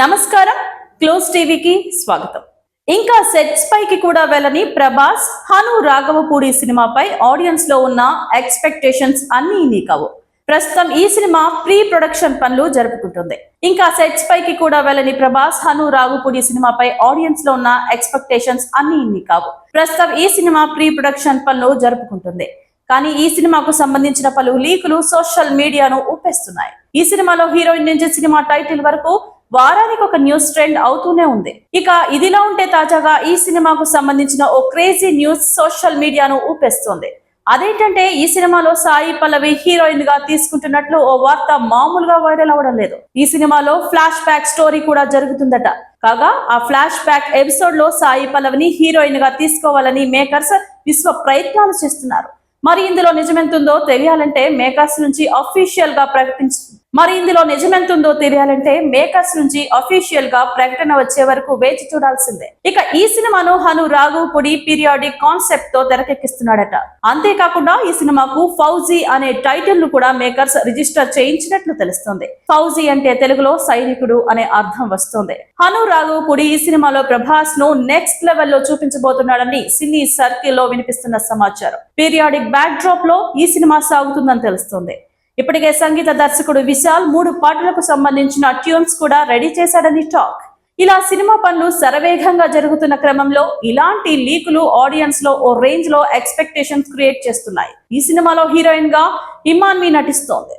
నమస్కారం. క్లోజ్ టీవీకి స్వాగతం. ఇంకా సెట్స్ పైకి కూడా వెళ్ళని ప్రభాస్ హను రాఘవపూడి సినిమాపై ఆడియన్స్లో ఉన్న ఎక్స్పెక్టేషన్స్ అన్ని ఇన్ని కావు ప్రస్తుతం ఈ సినిమా ప్రీ ప్రొడక్షన్ పనులు జరుపుకుంటుంది. ఇంకా సెట్స్ పైకి కూడా వెళ్ళని ప్రభాస్ హను రాఘవపూడి సినిమాపై ఆడియన్స్లో ఉన్న ఎక్స్పెక్టేషన్స్ అన్ని ఇన్ని కావు ప్రస్తుతం ఈ సినిమా ప్రీ ప్రొడక్షన్ పనులు జరుపుకుంటుంది. కానీ ఈ సినిమాకు సంబంధించిన పలు లీకులు సోషల్ మీడియాను ఊపేస్తున్నాయి. ఈ సినిమాలో హీరోయిన్ నుంచి సినిమా టైటిల్ వరకు వారానికి ఒక న్యూస్ ట్రెండ్ అవుతూనే ఉంది. ఇక ఇదిలా ఉంటే తాజాగా ఈ సినిమాకు సంబంధించిన ఓ క్రేజీ న్యూస్ సోషల్ మీడియాను ఊపేస్తోంది. అదేంటంటే ఈ సినిమాలో సాయి పల్లవి హీరోయిన్గా తీసుకుంటున్నట్లు ఓ వార్త మామూలుగా వైరల్ అవడం లేదు. ఈ సినిమాలో ఫ్లాష్ బ్యాక్ స్టోరీ కూడా జరుగుతుందట. కాగా ఆ ఫ్లాష్ బ్యాక్ ఎపిసోడ్లో సాయి పల్లవిని హీరోయిన్గా తీసుకోవాలని మేకర్స్ విశ్వ ప్రయత్నాలు చేస్తున్నారు. మరి ఇందులో నిజమెంతుందో తెలియాలంటే మేకర్స్ నుంచి అఫీషియల్గా ప్రకటించ మరి ఇందులో నిజమెంతుందో తెలియాలంటే మేకర్స్ నుంచి అఫీషియల్గా ప్రకటన వచ్చే వరకు వేచి చూడాల్సిందే. ఇక ఈ సినిమాను హను రాఘవపుడి పీరియాడిక్ కాన్సెప్ట్తో తెరకెక్కిస్తున్నాడట. అంతేకాకుండా ఈ సినిమాకు ఫౌజీ అనే టైటిల్ను కూడా మేకర్స్ రిజిస్టర్ చేయించినట్లు తెలుస్తుంది. ఫౌజీ అంటే తెలుగులో సైనికుడు అనే అర్థం వస్తుంది. హను రాఘవపుడి ఈ సినిమాలో ప్రభాస్ను నెక్స్ట్ లెవెల్లో చూపించబోతున్నాడని సినీ సర్కిల్లో వినిపిస్తున్న సమాచారం. పీరియాడిక్ బ్యాక్ డ్రాప్లో ఈ సినిమా సాగుతుందని తెలుస్తుంది. ఇప్పటికే సంగీత దర్శకుడు విశాల్ మూడు పాటలకు సంబంధించిన ట్యూన్స్ కూడా రెడీ చేశాడని టాక్. ఇలా సినిమా పనులు శరవేగంగా జరుగుతున్న క్రమంలో ఇలాంటి లీకులు ఆడియన్స్లో ఓ రేంజ్లో ఎక్స్పెక్టేషన్స్ క్రియేట్ చేస్తున్నాయి. ఈ సినిమాలో హీరోయిన్గా ఇమాన్వి నటిస్తోంది.